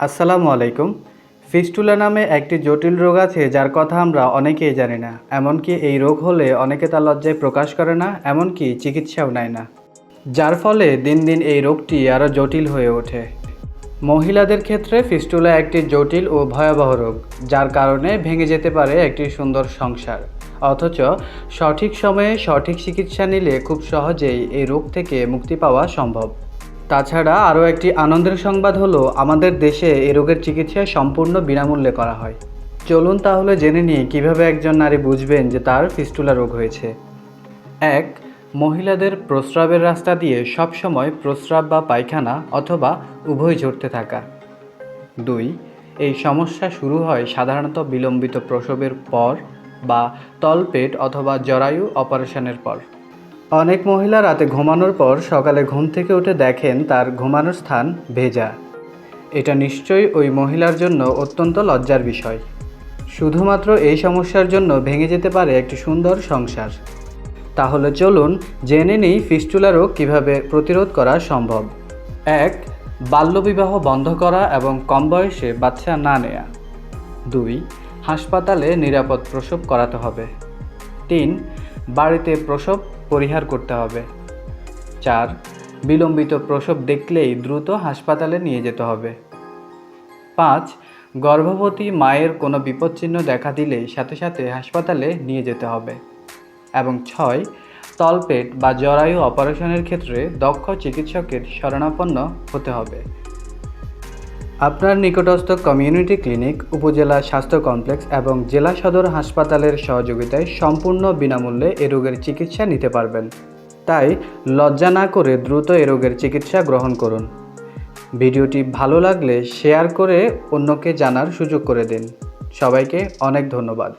আসসালামু আলাইকুম। ফিস্টুলা নামে একটি জটিল রোগ আছে যার কথা আমরা অনেকেই জানি না। এমনকি এই রোগ হলে অনেকে তা লজ্জায় প্রকাশ করে না, এমনকি চিকিৎসাও নেয় না। যার ফলে দিন দিন এই রোগটি আরও জটিল হয়ে ওঠে। মহিলাদের ক্ষেত্রে ফিস্টুলা একটি জটিল ও ভয়াবহ রোগ, যার কারণে ভেঙে যেতে পারে একটি সুন্দর সংসার। অথচ সঠিক সময়ে সঠিক চিকিৎসা নিলে খুব সহজেই এই রোগ থেকে মুক্তি পাওয়া সম্ভব। তাছাড়া আরও একটি আনন্দের সংবাদ হলো, আমাদের দেশে এ রোগের চিকিৎসা সম্পূর্ণ বিনামূল্যে করা হয়। চলুন তাহলে জেনে নিই কীভাবে একজন নারী বুঝবেন যে তার ফিস্টুলা রোগ হয়েছে। এক, মহিলাদের প্রস্রাবের রাস্তা দিয়ে সবসময় প্রস্রাব বা পায়খানা অথবা উভয় ঝরতে থাকা। দুই, এই সমস্যা শুরু হয় সাধারণত বিলম্বিত প্রসবের পর বা তলপেট অথবা জরায়ু অপারেশনের পর। অনেক মহিলা রাতে ঘুমানোর পর সকালে ঘুম থেকে উঠে দেখেন তার ঘুমানোর স্থান ভেজা। এটা নিশ্চয়ই ওই মহিলার জন্য অত্যন্ত লজ্জার বিষয়। শুধুমাত্র এই সমস্যার জন্য ভেঙে যেতে পারে একটি সুন্দর সংসার। তাহলে চলুন জেনে নিই ফিস্টুলা রোগ কীভাবে প্রতিরোধ করা সম্ভব। এক, বাল্যবিবাহ বন্ধ করা এবং কম বয়সে বাচ্চা না নেয়া। দুই, হাসপাতালে নিরাপদ প্রসব করাতে হবে। তিন, বাড়িতে প্রসব পরিহার করতে হবে। চার, বিলম্বিত প্রসব দেখলেই দ্রুত হাসপাতালে নিয়ে যেতে হবে। পাঁচ, গর্ভবতী মায়ের কোনো বিপদচিহ্ন দেখা দিলেই সাথে সাথে হাসপাতালে নিয়ে যেতে হবে। এবং ছয়, তলপেট বা জরায়ু অপারেশনের ক্ষেত্রে দক্ষ চিকিৎসকের শরণাপন্ন হতে হবে। আপনার নিকটস্থ কমিউনিটি ক্লিনিক, উপজেলা স্বাস্থ্য কমপ্লেক্স এবং জেলা সদর হাসপাতালের সহযোগিতায় সম্পূর্ণ বিনামূল্যে এ রোগের চিকিৎসা নিতে পারবেন। তাই লজ্জা না করে দ্রুত এ রোগের চিকিৎসা গ্রহণ করুন। ভিডিওটি ভালো লাগলে শেয়ার করে অন্যকে জানার সুযোগ করে দিন। সবাইকে অনেক ধন্যবাদ।